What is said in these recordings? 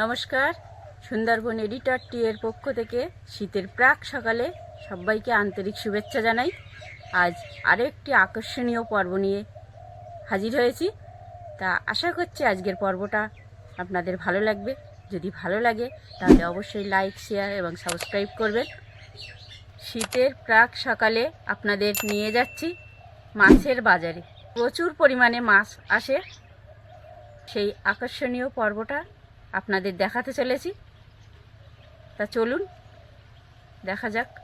নমস্কার। সুন্দরবন এডিটর টি এর পক্ষ থেকে শীতের প্রাক সকালে সবাইকে আন্তরিক শুভেচ্ছা জানাই। আজ আরেকটি আকর্ষণীয় পর্ব নিয়ে হাজির হয়েছি। তা আশা করছি আজকের পর্বটা আপনাদের ভালো লাগবে। যদি ভালো লাগে, তাহলে অবশ্যই লাইক, শেয়ার এবং সাবস্ক্রাইব করবেন। শীতের প্রাক সকালে আপনাদের নিয়ে যাচ্ছি মাছের বাজারে। প্রচুর পরিমাণে মাছ আসে। সেই আকর্ষণীয় পর্বটা আপনাদের দেখাতে চলেছি। তা চলুন, দেখা যাক।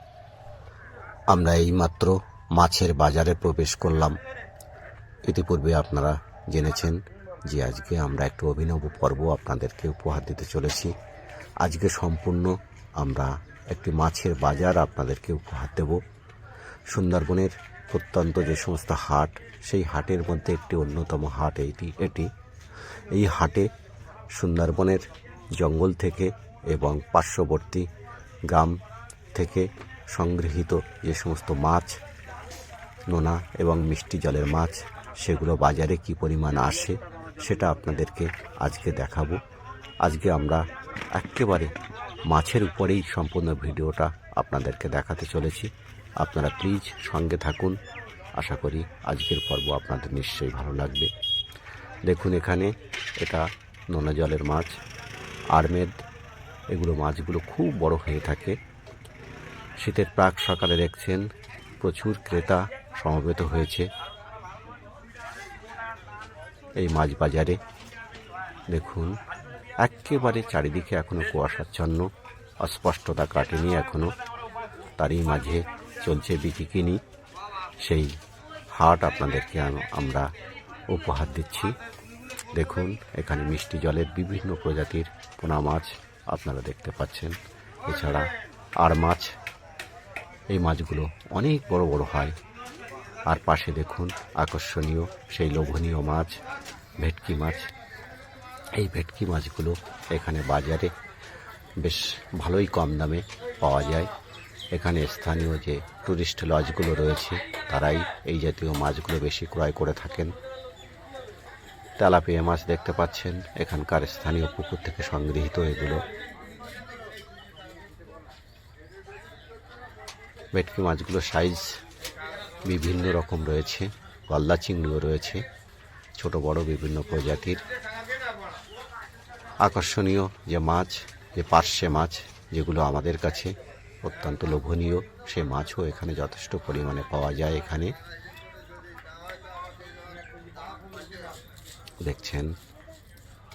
আমরা এইমাত্র মাছের বাজারে প্রবেশ করলাম। ইতিপূর্বে আপনারা জেনেছেন যে আজকে আমরা একটু অভিনব পর্ব আপনাদেরকে উপহার দিতে চলেছি। আজকে সম্পূর্ণ আমরা একটি মাছের বাজার আপনাদেরকে উপহার দেব। সুন্দরবনের প্রত্যন্ত যে সমস্ত হাট, সেই হাটের মধ্যে একটি অন্যতম হাট এইটি, এটি। এই হাটে সুন্দরবনের জঙ্গল থেকে এবং পার্শ্ববর্তী গ্রাম থেকে সংগৃহীত যে সমস্ত মাছ, নোনা এবং মিষ্টি জলের মাছ, সেগুলো বাজারে কি পরিমাণ আসে সেটা আপনাদেরকে আজকে দেখাবো। আজকে আমরা একেবারে মাছের উপরেই সম্পূর্ণ ভিডিওটা আপনাদেরকে দেখাতে চলেছি। আপনারা প্লিজ সঙ্গে থাকুন। আশা করি আজকের পর্ব আপনাদের নিশ্চয়ই ভালো লাগবে। দেখুন এখানে এটা নোনা জলের মাছ আরমেদ এগুলো মাছগুলো খুব বড় হয়ে থাকে। শীতের প্রাক সকালে দেখছেন প্রচুর ক্রেতা সমবেত হয়েছে এই মাছ বাজারে। দেখুন, একেবারে চারিদিকে এখনও কুয়াশাচ্ছন্ন, অস্পষ্টতা কাটেনি এখনও। তারই মাঝে চলছে বিকিকিনি। সেই হাট আপনাদেরকে আমরা উপহার দিচ্ছি। দেখুন, এখানে মিষ্টি জলের বিভিন্ন প্রজাতির পোনা মাছ আপনারা দেখতে পাচ্ছেন। এছাড়া আর মাছ, এই মাছগুলো অনেক বড় বড় হয়। আর পাশে দেখুন, আকর্ষণীয় সেই লোভনীয় মাছ, ভেটকি মাছ। এই ভেটকি মাছগুলো এখানে বাজারে বেশ ভালোই কম দামে পাওয়া যায়। এখানে স্থানীয় যে টুরিস্ট লজগুলো রয়েছে, তারাই এই জাতীয় মাছগুলো বেশি ক্রয় করে থাকেন। তেলাপিয়া মাছ দেখতে পাচ্ছেন। এখানকার স্থানীয় পুকুর থেকে সংগৃহীত এগুলো। ভেটকি মাছগুলো সাইজ বিভিন্ন রকম রয়েছে। গলদা চিংড়িও রয়েছে। ছোট, বড় বিভিন্ন প্রজাতির। আকর্ষণীয় যে মাছ, যে পার্শে মাছ, যেগুলো আমাদের কাছে অত্যন্ত লোভনীয়, সে মাছও এখানে যথেষ্ট পরিমাণে পাওয়া যায় এখানে। দেখছেন।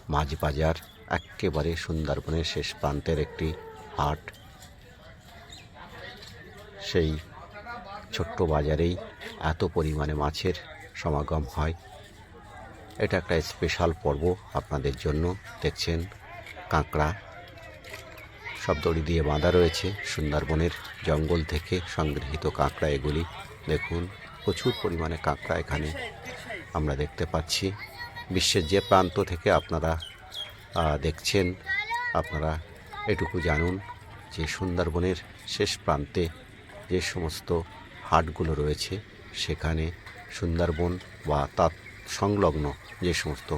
মাছ বাজার একেবারে সুন্দরবনের শেষ প্রান্তের একটি হাট। সেই ছোট্ট বাজারেই এত পরিমাণে মাছের সমাগম হয়। এটা একটা স্পেশাল পর্ব আপনাদের জন্য। দেখছেন কাঁকড়া, সব দড়ি দিয়ে বাঁধা রয়েছে সুন্দরবনের জঙ্গল থেকে সংগৃহীত কাঁকড়া এগুলি। দেখুন, প্রচুর পরিমাণে কাঁকড়া এখানে আমরা দেখতে পাচ্ছি। বিশ্বের যে প্রান্ত থেকে আপনারা দেখছেন, আপনারা এটুকু জানুন যে সুন্দরবনের শেষ প্রান্তে যে সমস্ত হাটগুলো রয়েছে, সেখানে সুন্দরবন বা তার সংলগ্ন যে সমস্ত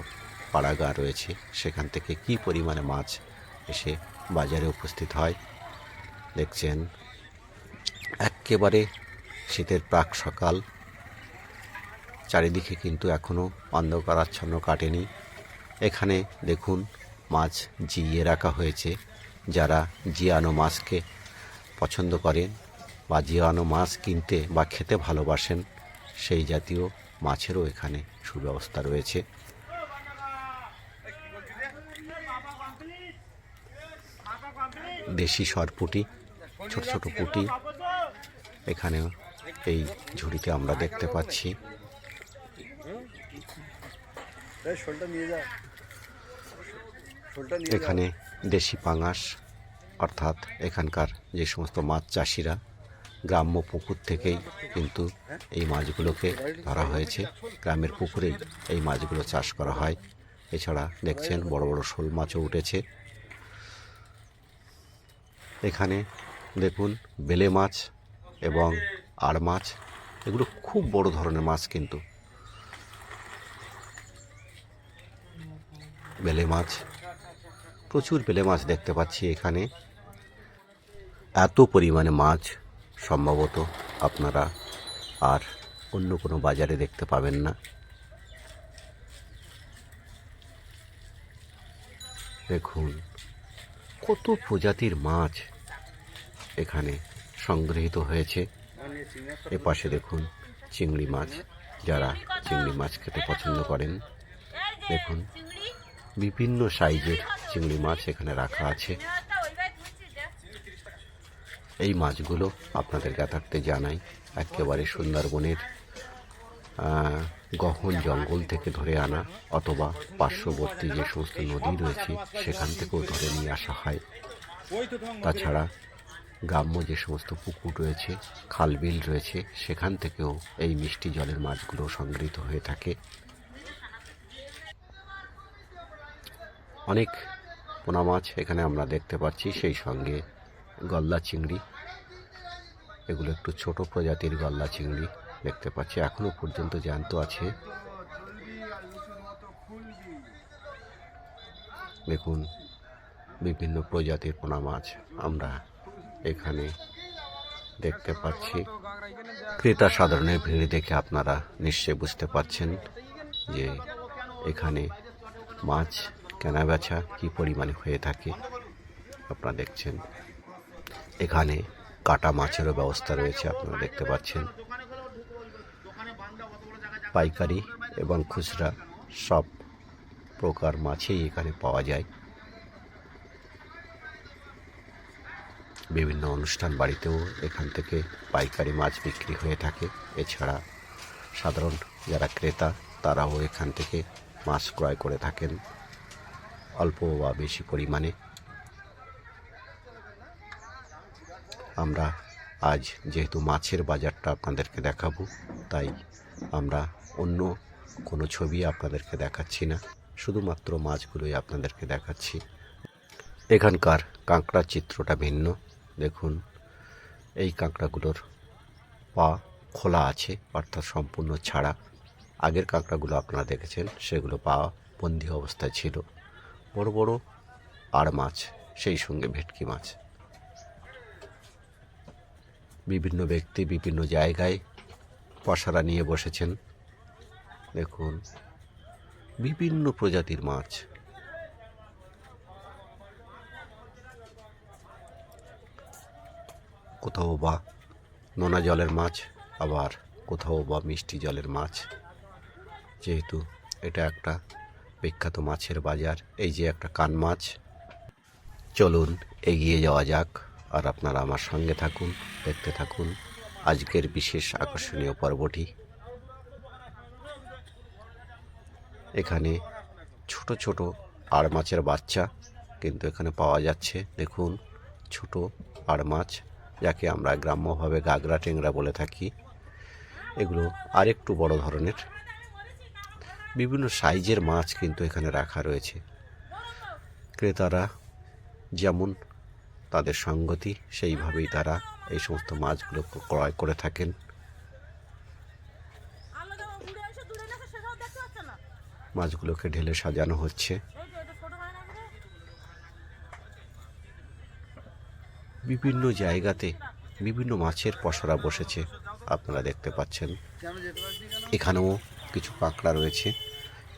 পাড়াগাঁ রয়েছে, সেখান থেকে কি পরিমাণে মাছ এসে বাজারে উপস্থিত হয়, দেখছেন। একেবারে শীতের প্রাক সকাল চারিদিকে কিন্তু এখনও অন্ধকারাচ্ছন্ন কাটেনি। এখানে দেখুন, মাছ জিইয়ে রাখা হয়েছে। যারা জিয়ানো মাছকে পছন্দ করেন বা জিয়ানো মাছ কিনতে বা খেতে ভালোবাসেন, সেই জাতীয় মাছেরও এখানে সুব্যবস্থা রয়েছে। দেশি সরপুটি, ছোট ছোট পুঁটি এখানে এই ঝুড়িতে আমরা দেখতে পাচ্ছি এই শোলটা নিয়ে যা শোলটা নিয়ে এখানে দেশি পাঙাশ, অর্থাৎ এখানকার যে সমস্ত মাছ চাষিরা গ্রাম্য পুকুর থেকেই কিন্তু এই মাছগুলোকে ধরা হয়েছে। গ্রামের পুকুরেই এই মাছগুলো চাষ করা হয়। এছাড়া দেখছেন বড় বড় শোল মাছও উঠেছে। এখানে দেখুন বেলে মাছ এবং আর মাছ। এগুলো খুব বড় ধরনের মাছ কিন্তু বেলে মাছ। প্রচুর বেলে মাছ দেখতে পাচ্ছি এখানে। এত পরিমাণে মাছ সম্ভবত আপনারা আর অন্য কোনো বাজারে দেখতে পাবেন না। দেখুন, কত প্রজাতির মাছ এখানে সংগৃহীত হয়েছে। এ পাশে দেখুন, চিংড়ি মাছ, যারা চিংড়ি মাছ খেতে পছন্দ করেন। দেখুন বিভিন্ন সাইজের চিংড়ি মাছ এখানে রাখা আছে। এই মাছগুলো আপনাদের জ্ঞাতার্থে জানাই, একেবারে সুন্দরবনের গহন জঙ্গল থেকে ধরে আনা অথবা পার্শ্ববর্তী যে সমস্ত নদী রয়েছে, সেখান থেকেও ধরে নিয়ে আসা হয়। তাছাড়া গ্রাম্য যে সমস্ত পুকুর রয়েছে খালবিল রয়েছে, সেখান থেকেও এই মিষ্টি জলের মাছগুলো সংগৃহীত হয়ে থাকে। অনেক পোনা মাছ এখানে আমরা দেখতে পাচ্ছি, সেই সঙ্গে গলদা চিংড়ি। এগুলো একটু ছোট প্রজাতির গলদা চিংড়ি দেখতে পাচ্ছি, এখনও পর্যন্ত জ্যান্ত আছে। দেখুন, বিভিন্ন প্রজাতির পোনা মাছ আমরা এখানে দেখতে পাচ্ছি। ক্রেতা সাধারণের ভিড় দেখে আপনারা নিশ্চয়ই বুঝতে পারছেন যে এখানে মাছ কেনা বেচা কী পরিমাণে হয়ে থাকে? আপনারা দেখছেন। এখানে কাটা মাছেরও ব্যবস্থা রয়েছে, আপনারা দেখতে পাচ্ছেন। পাইকারি এবং খুচরা সব প্রকার মাছই এখানে পাওয়া যায়। বিভিন্ন অনুষ্ঠান বাড়িতেও এখান থেকে পাইকারি মাছ বিক্রি হয়ে থাকে। এছাড়া সাধারণ যারা ক্রেতা, তারাও এখান থেকে মাছ ক্রয় করে থাকেন। অল্প বা বেশি পরিমাণে। আমরা আজ যেহেতু মাছের বাজারটা আপনাদেরকে দেখাবো, তাই আমরা অন্য কোনো ছবি আপনাদেরকে দেখাচ্ছি না, শুধুমাত্র মাছগুলোই আপনাদেরকে দেখাচ্ছি। এখানকার কাঁকড়ার চিত্রটা ভিন্ন, দেখুন, এই কাঁকড়াগুলোর পা খোলা আছে, অর্থাৎ সম্পূর্ণ ছাড়া। আগের কাঁকড়াগুলো আপনারা দেখেছেন, সেগুলো পা বন্দি অবস্থায় ছিল। বড় বড় আর মাছ, সেই সঙ্গে ভেটকি মাছ। বিভিন্ন ব্যক্তি বিভিন্ন জায়গায় পশারা নিয়ে বসেছেন। দেখুন, বিভিন্ন প্রজাতির মাছ। কোথাও বা নোনা জলের মাছ, আবার কোথাও বা মিষ্টি জলের মাছ। যেহেতু এটা একটা বিখ্যাত মাছের বাজার, এই যে একটা কান মাছ। চলুন এগিয়ে যাওয়া যাক আর আপনারা আমার সঙ্গে থাকুন, দেখতে থাকুন আজকের বিশেষ আকর্ষণীয় পর্বটি। এখানে ছোট ছোট আর মাছের বাচ্চা কিন্তু এখানে পাওয়া যাচ্ছে। দেখুন, ছোট আর মাছ, যাকে আমরা গ্রাম্যভাবে গাগরা টেংরা বলে থাকি। এগুলো আরেকটু বড় ধরনের। বিভিন্ন সাইজের মাছ কিন্তু এখানে রাখা রয়েছে। ক্রেতারা যেমন তাদের সঙ্গতি, সেইভাবেই তারা এই সমস্ত মাছগুলো ক্রয় করে থাকেন। মাছগুলোকে ঢেলে সাজানো হচ্ছে? বিভিন্ন জায়গাতে বিভিন্ন মাছের পসরা বসেছে, আপনারা দেখতে পাচ্ছেন। এখানেও কিছু কাঁকড়া রয়েছে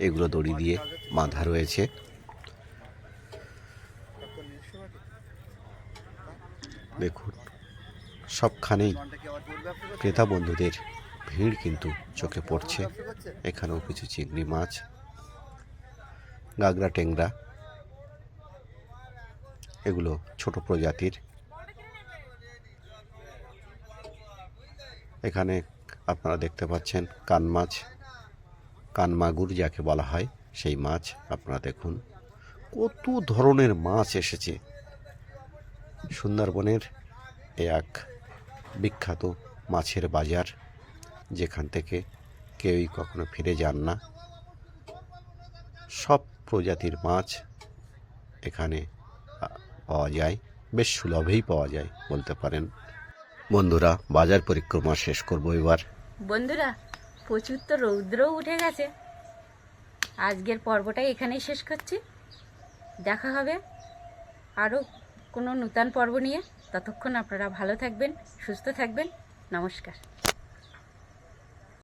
এগুলো দড়ি দিয়ে বাঁধা রয়েছে? দেখুন, সবখানেই? ক্রেতা বন্ধুদের ভিড় কিন্তু চোখে পড়ছে এখানেও কিছু চিংড়ি মাছ, গাগরা টেংরা, এগুলো ছোট প্রজাতির এখানে আপনারা দেখতে পাচ্ছেন কান মাছ কান মাগুর যাকে বলা হয়, সেই মাছ আপনারা দেখুন। কত ধরনের মাছ এসেছে। সুন্দরবনের এক বিখ্যাত মাছের বাজার, যেখান থেকে কেউই কখনো ফিরে যান না। সব প্রজাতির মাছ এখানে পাওয়া যায়, বেশ সুলভেই পাওয়া যায় বলতে পারেন। বন্ধুরা, বাজার পরিক্রমা শেষ করব এবার। বন্ধুরা প্রচুর তো রৌদ্রও উঠে গেছে। আজকের পর্বটাই এখানেই শেষ করছি। দেখা হবে আরও কোনো নূতন পর্ব নিয়ে। ততক্ষণ আপনারা ভালো থাকবেন, সুস্থ থাকবেন। নমস্কার।